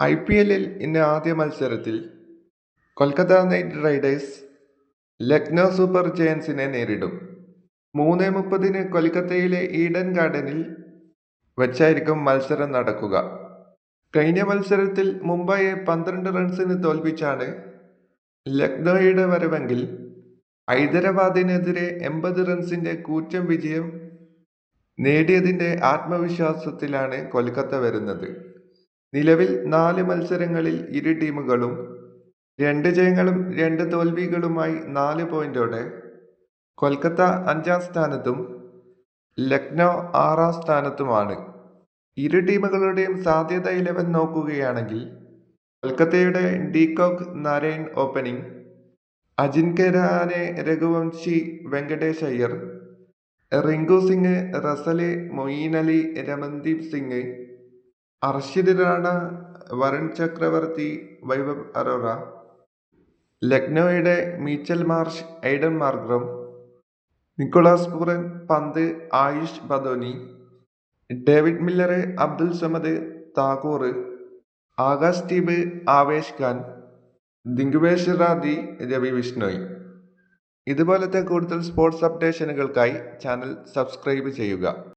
I P എല്ലിൽ ഇന്ന് ആദ്യ മത്സരത്തിൽ Kolkata Knight Riders Lucknow Super ജയൻസിനെ നേരിടും. മൂന്ന് മുപ്പതിന് കൊൽക്കത്തയിലെ ഈഡൻ ഗാർഡനിൽ വെച്ചായിരിക്കും മത്സരം നടക്കുക. കഴിഞ്ഞ മത്സരത്തിൽ മുംബൈയെ പന്ത്രണ്ട് റൺസിന് തോൽപ്പിച്ചാണ് ലക്നോയുടെ വരവെങ്കിൽ ഹൈദരാബാദിനെതിരെ എൺപത് റൺസിന്റെ കൂറ്റൻ വിജയം നേടിയതിന്റെ ആത്മവിശ്വാസത്തിലാണ് കൊൽക്കത്ത വരുന്നത്. നിലവിൽ നാല് മത്സരങ്ങളിൽ ഇരു ടീമുകളും രണ്ട് ജയങ്ങളും രണ്ട് തോൽവികളുമായി നാല് പോയിന്റോടെ കൊൽക്കത്ത അഞ്ചാം സ്ഥാനത്തും ലക്നൗ ആറാം സ്ഥാനത്തുമാണ്. ഇരു ടീമുകളുടെയും സാധ്യത ഇലവൻ നോക്കുകയാണെങ്കിൽ കൊൽക്കത്തയുടെ de Kock Narayan opening Ajinkya Raghuvanshi Venkatesh Iyer Rinku Singh Russell Moeen Ali Ramandeep Singh Harshit Rana Varun Chakravarthy Vaibhav Arora ലക്നോയുടെ Mitchell Marsh Aiden Markram Nicholas Pooran Pant Ayush Badoni David Miller Abdul Samad Thakur Akash Deep Avesh Khan Digvesh Rathi Ravi Bishnoi. ഇതുപോലത്തെ കൂടുതൽ sports അപ്ഡേഷനുകൾക്കായി channel subscribe ചെയ്യുക.